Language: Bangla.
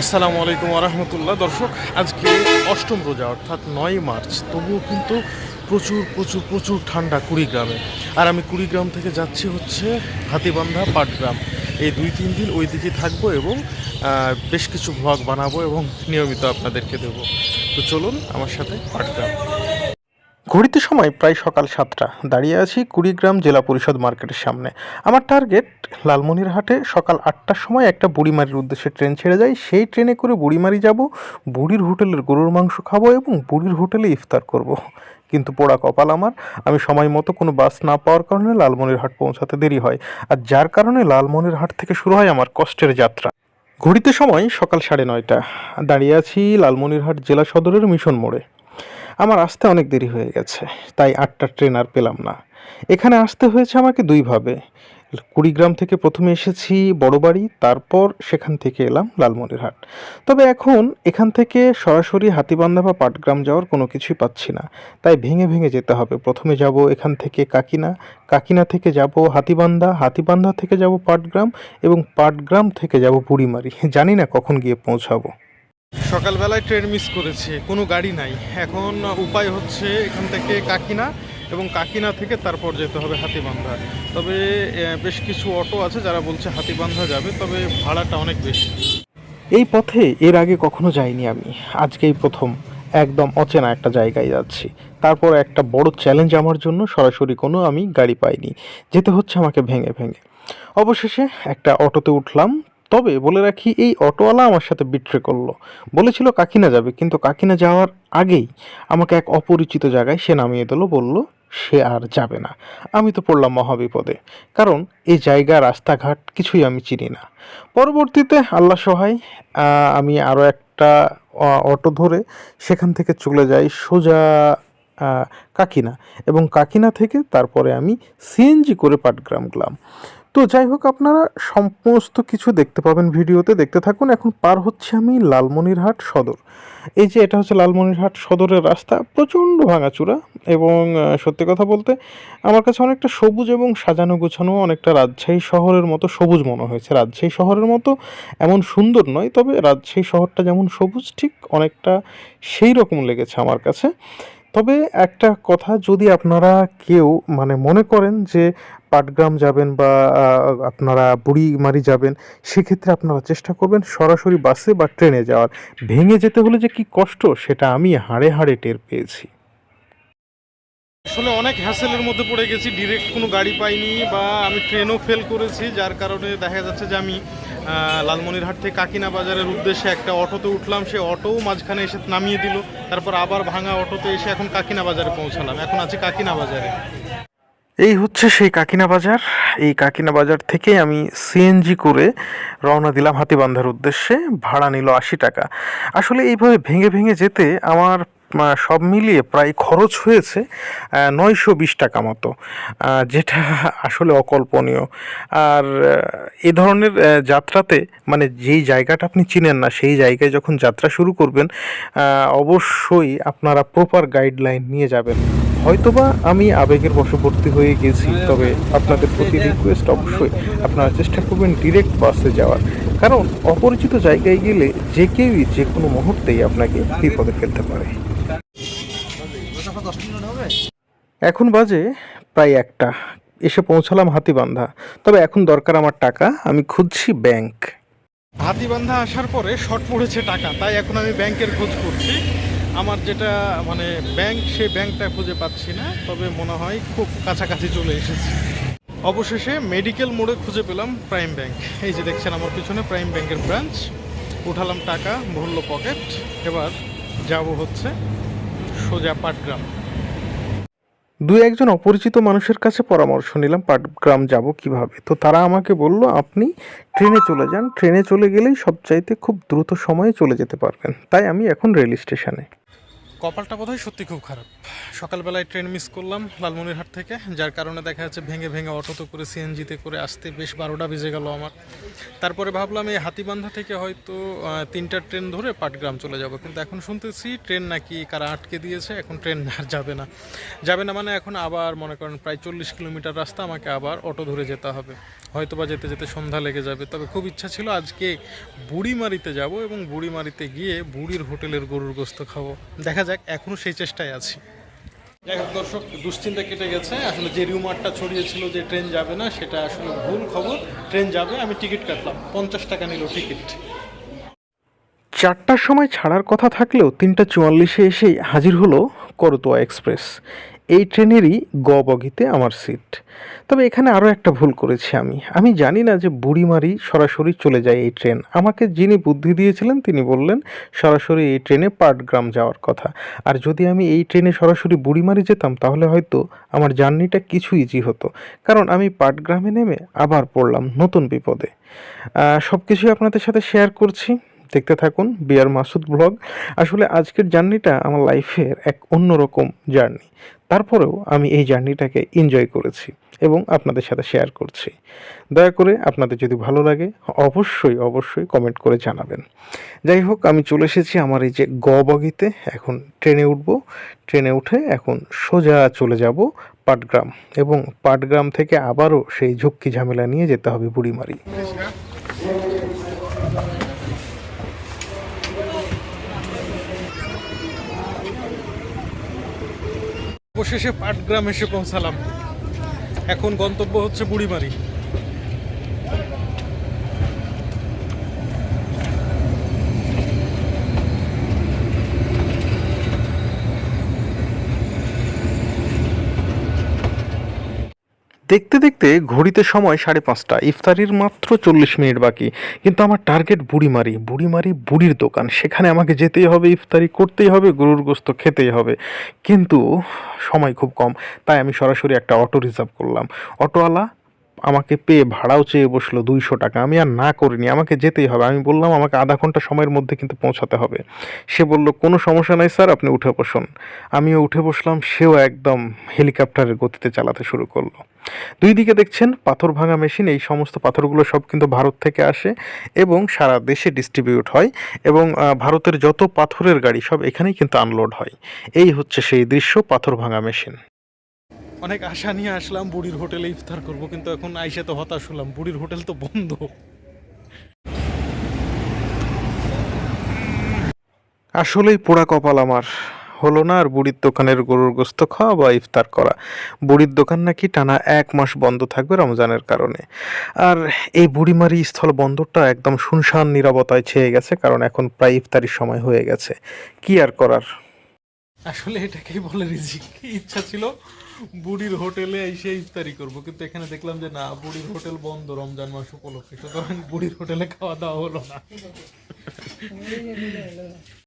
আসসালামু আলাইকুম আরহামতুল্লাহ দর্শক, আজকে অষ্টম রোজা, অর্থাৎ নয় মার্চ। তবুও কিন্তু প্রচুর প্রচুর প্রচুর ঠান্ডা কুড়িগ্রামে। আর আমি কুড়িগ্রাম থেকে যাচ্ছি হচ্ছে হাতিবান্ধা পাটগ্রাম। এই দুই, তিন দিন ওই দিকে থাকব এবং বেশ কিছু ভ্লগ বানাবো এবং নিয়মিত আপনাদেরকে দেবো। তো চলুন আমার সাথে পাটগ্রাম। ঘড়িতে সময় প্রায় সকাল সাতটা। দাঁড়িয়ে আছি কুড়িগ্রাম জেলা পরিষদ মার্কেটের সামনে। আমার টার্গেট, লালমনিরহাটে সকাল আটটার সময় একটা বুড়িমারির উদ্দেশ্যে ট্রেন ছেড়ে যায় সেই ট্রেনে করে বুড়িমারি যাব, বুড়ির হোটেলের গরুর মাংস খাব এবং বুড়ির হোটেলে ইফতার করব। কিন্তু পোড়া কপাল আমার, আমি সময় মতো কোনো বাস না পাওয়ার কারণে লালমনিরহাট পৌঁছাতে দেরি হয় আর যার কারণে লালমনিরহাট থেকে শুরু হয় আমার কষ্টের যাত্রা। ঘড়িতে সময় সকাল সাড়ে নয়টা। দাঁড়িয়ে আছি লালমনিরহাট জেলা সদরের মিশন মোড়ে। আমার আসতে অনেক দেরি হয়ে গেছে, তাই আটটা ট্রেন আর পেলাম না। এখানে আসতে হয়েছে আমাকে দুইভাবে। কুড়িগ্রাম থেকে প্রথমে এসেছি বড়বাড়ি, তারপর সেখান থেকে এলাম লালমনিরহাট। তবে এখন এখান থেকে সরাসরি হাতিবান্ধা বা পাটগ্রাম যাওয়ার কোনো কিছুই পাচ্ছি না। তাই ভেঙে ভেঙে যেতে হবে। প্রথমে যাব এখান থেকে কাকিনা কাকিনা থেকে যাব হাতিবান্ধা হাতিবান্ধা থেকে যাব পাটগ্রাম এবং পাটগ্রাম থেকে যাব বুড়িমারি। জানি না কখন গিয়ে পৌঁছাবো। সকালবেলায় ট্রেন মিস করেছি, কোনো গাড়ি নাই। এখন উপায় হচ্ছে এখান থেকে কাকিনা এবং কাকিনা থেকে তারপর যেতে হবে হাতিবান্ধা। তবে বেশ কিছু অটো আছে যারা বলছে হাতিবান্ধা যাবে, তবে ভাড়াটা অনেক বেশি। এই পথে এর আগে কখনো যাইনি আমি। আজকেই প্রথম, একদম অচেনা একটা জায়গায় যাচ্ছি। তারপর একটা বড় চ্যালেঞ্জ আমার জন্য, সরাসরি কোনো আমি গাড়ি পাইনি। যেতে হচ্ছে আমাকে ভেঙে ভেঙে। অবশেষে একটা অটোতে উঠলাম তবে বলে রাখি, এই অটোওয়ালা আমার সাথে বিট্রে করল। বলেছিল, কাকিনা যাবে। কিন্তু কাকিনা যাওয়ার আগেই আমাকে এক অপরিচিত জায়গায় সে নামিয়ে দিল। বলল, সে আর যাবে না। আমি তো পড়লাম মহাবিপদে। কারণ এই জায়গা, রাস্তাঘাট কিছুই আমি চিনি না। পরবর্তীতে আল্লাহ সহায় আমি আরও একটা অটো ধরে সেখান থেকে চলে যাই সোজা কাকিনা। এবং কাকিনা থেকে তারপরে আমি সিএনজি করে পাটগ্রাম গেলাম। তো যাই হোক, আপনারা সমস্ত কিছু দেখতে পাবেন ভিডিওতে। দেখতে থাকুন, এখন পার হচ্ছে আমি লালমনিরহাট সদর। এই যে এটা হচ্ছে লালমনিরহাট সদরের রাস্তা, প্রচণ্ড ভাঙাচুরা এবং সত্যি কথা বলতে আমার কাছে অনেকটা সবুজ এবং সাজানো গোছানো অনেকটা রাজশাহী শহরের মতো সবুজ মনে হয়েছে। রাজশাহী শহরের মতো এমন সুন্দর নয়, তবে রাজশাহী শহরটা যেমন সবুজ, ঠিক অনেকটা সেই রকম লেগেছে আমার কাছে। তবে একটা কথা যদি আপনারা কেউ মানে মনে করেন যে পাটগ্রাম যাবেন বা আপনারা বুড়িমারি যাবেন, সেক্ষেত্রে আপনারা চেষ্টা করবেন সরাসরি বাসে বা ট্রেনে যাওয়ার। ভেঙে যেতে হলে যে কি কষ্ট, সেটা আমি হাড়ে হাড়ে টের পেয়েছি। আসলে অনেক হ্যাসেলের মধ্যে পড়ে গেছি। ডিরেক্ট কোনো গাড়ি পাইনি বা আমি ট্রেনও ফেল করেছি, যার কারণে দেখা যাচ্ছে যে আমি লালমনিরহাট থেকে কাকিনা বাজারের উদ্দেশ্যে একটা অটোতে উঠলাম। সে অটোও মাঝখানে এসে নামিয়ে দিল। তারপর আবার ভাঙা অটোতে এসে এখন কাকিনা বাজারে পৌঁছালাম। এখন আছে কাকিনা বাজারে। এই হচ্ছে সেই কাকিনা বাজার। এই কাকিনা বাজার থেকে আমি সিএনজি করে রওনা দিলাম হাতিবান্ধার উদ্দেশ্যে। ভাড়া নিল আশি টাকা। আসলে এইভাবে ভেঙে ভেঙে যেতে আমার সব মিলিয়ে প্রায় খরচ হয়েছে নয়শো বিশ টাকা মতো যেটা আসলে অকল্পনীয়। আর এ ধরনের যাত্রাতে মানে যেই জায়গাটা আপনি চিনেন না, সেই জায়গায় যখন যাত্রা শুরু করবেন অবশ্যই আপনারা প্রপার গাইডলাইন নিয়ে যাবেন। হয়তোবা আমি আবেগের বশবর্তী হয়ে গেছি, তবে আপনাদের প্রতি রিকোয়েস্ট অবশ্যই আপনারা চেষ্টা করবেন ডিরেক্ট বাসে যাওয়ার। কারণ, অপরিচিত জায়গায় গেলে যে কেউই যে কোনো মুহূর্তেই আপনাকে বিপদে ফেলতে পারে। এখন বাজে প্রায় একটা। এসে পৌঁছালাম হাতিবান্ধা। তবে এখন দরকার আমার টাকা, আমি খুঁজছি ব্যাংক। হাতিবান্ধা আসার পরে শর্ট পড়েছে টাকা, তাই এখন আমি ব্যাংকের খোঁজ করছি। আমার যেটা মানে ব্যাংক, সেই ব্যাংকটা খুঁজে পাচ্ছি না, তবে মনে হয় খুব কাছাকাছি চলে এসেছি। অবশেষে মেডিকেল মোড়ে খুঁজে পেলাম প্রাইম ব্যাংক। এই যে দেখছেন আমার পিছনে প্রাইম ব্যাংকের ব্রাঞ্চ। উঠালাম টাকা, ভরলো পকেট। এবার যাব হচ্ছে সোজা পাটগ্রাম। দু একজন অপরিচিত মানুষের কাছে পরামর্শ নিলাম, পাটগ্রাম যাব কীভাবে? তো তারা আমাকে বলল, আপনি ট্রেনে চলে যান। ট্রেনে চলে গেলেই সবচাইতে খুব দ্রুত সময়ে চলে যেতে পারবেন। তাই আমি এখন রেল স্টেশনে। কপালটা বোধহয় সত্যি খুব খারাপ। সকালবেলায় ট্রেন মিস করলাম লালমনিরহাট থেকে, যার কারণে দেখা যাচ্ছে ভেঙে ভেঙে অটোতে করে সিএনজিতে করে আসতে বেশ বারোটা বেজে গেল আমার। তারপরে ভাবলাম এই হাতিবান্ধা থেকে হয়তো তিনটা ট্রেন ধরে পাটগ্রাম চলে যাব। কিন্তু এখন শুনতেছি ট্রেন নাকি কারা আটকে দিয়েছে, এখন ট্রেন আর যাবে না। যাবে না মানে এখন আবার মনে করেন প্রায় চল্লিশ কিলোমিটার রাস্তা, আমাকে আবার অটো ধরে যেতে হবে। হয়তো বা যেতে যেতে সন্ধ্যা লেগে যাবে। তবে খুব ইচ্ছা ছিল আজকে বুড়িমারিতে যাব এবং বুড়িমারিতে গিয়ে বুড়ির হোটেলের গরুর গোস্ত খাব। দেখা যাক এখনও সেই চেষ্টায় আছি। যাই হোক দর্শক, দুশ্চিন্তা কেটে গেছে। আসলে যে রিউমারটা ছড়িয়েছিল যে ট্রেন যাবে না, সেটা আসলে ভুল খবর। ট্রেন যাবে, আমি টিকিট কাটলাম। পঞ্চাশ টাকা নিল টিকিট। চারটার সময় ছাড়ার কথা থাকলেও তিনটা চুয়াল্লিশে এসেই হাজির হলো করতোয়া এক্সপ্রেস। এই ট্রেনেরই গ বগিতে আমার সিট তবে এখানে আরও একটা ভুল করেছি আমি। আমি জানি না যে বুড়িমারি সরাসরি চলে যায় এই ট্রেন। আমাকে যিনি বুদ্ধি দিয়েছিলেন, তিনি বললেন, সরাসরি এই ট্রেনে পাটগ্রাম যাওয়ার কথা। আর যদি আমি এই ট্রেনে সরাসরি বুড়িমারি যেতাম, তাহলে হয়তো আমার জার্নিটা কিছু ইজি হতো। কারণ আমি পাটগ্রামে নেমে আবার পড়লাম নতুন বিপদে। সব কিছুই আপনাদের সাথে শেয়ার করছি। দেখতে থাকুন বিয়ার মাসুদ ব্লগ। আসলে আজকের জার্নিটা আমার লাইফের এক অন্যরকম জার্নি। তারপরেও আমি এই জার্নিটাকে এনজয় করেছি এবং আপনাদের সাথে শেয়ার করছি। দয়া করে আপনাদের যদি ভালো লাগে, অবশ্যই অবশ্যই কমেন্ট করে জানাবেন। যাই হোক, আমি চলে এসেছি আমার এই যে গ বগিতে। এখন ট্রেনে উঠব। ট্রেনে উঠে এখন সোজা চলে যাব পাটগ্রাম এবং পাটগ্রাম থেকে আবারও সেই ঝক্কি ঝামেলা নিয়ে যেতে হবে বুড়িমারি। অবশেষে পাটগ্রাম এসে পৌঁছালাম। এখন গন্তব্য হচ্ছে বুড়িমারি। দেখতে দেখতে ঘড়িতে সময় সাড়ে পাঁচটা, ইফতারির মাত্র চল্লিশ মিনিট বাকি। কিন্তু আমার টার্গেট বুড়িমারি বুড়িমারি বুড়ির দোকান। সেখানে আমাকে যেতেই হবে, ইফতারি করতেই হবে, গরুর গোস্ত খেতেই হবে। কিন্তু সময় খুব কম, তাই আমি সরাসরি একটা অটো রিজার্ভ করলাম। অটোওয়ালা আমাকে পেয়ে ভাড়াও চেয়ে বসল দুইশো টাকা। আমি আর না করিনি, আমাকে যেতেই হবে। আমি বললাম, আমাকে আধা ঘণ্টা সময়ের মধ্যে কিন্তু পৌঁছাতে হবে। সে বলল, কোনো সমস্যা নাই স্যার, আপনি উঠে বসুন। আমিও উঠে বসলাম, সেও একদম হেলিকপ্টারের গতিতে চালাতে শুরু করল। দুই দিকে দেখছেন, পাথর ভাঙা মেশিন, এই সমস্ত পাথরগুলো সব কিন্তু ভারত থেকে আসে এবং সারা দেশে ডিস্ট্রিবিউট হয় এবং ভারতের যত পাথরের গাড়ি সব এখানেই কিন্তু আনলোড হয়। এই হচ্ছে সেই দৃশ্য, পাথর ভাঙা মেশিন। অনেক আশা নিয়ে আসলাম বুড়ির হোটেলে ইফতার করব কিন্তু এখন আইসে তো হতাশ হলাম। বুড়ির হোটেল তো বন্ধ। আসলেই পোড়া কপাল আমার। হলো না আর বুড়ির দোকানের গরুর গোস্ত খাওয়া বা ইফতার করা। বুড়ির দোকান নাকি টানা এক মাস বন্ধ থাকবে রমজানের কারণে। আর এই বুড়িমারি স্থল বন্দরটা একদম শুনশান নিরবতায় ছেয়ে গেছে কারণ এখন প্রায় ইফতারির সময় হয়ে গেছে। কি আর করার? আসলে এটাকেই বলে রিজিক। ইচ্ছা ছিল? বুড়ির হোটেলে এসে ইফতারি করব। কিন্তু এখানে দেখলাম যে না, বুড়ির হোটেল বন্ধ রমজান মাস উপলক্ষে। সুতরাং বুড়ির হোটেলে খাওয়া দাওয়া হলো না।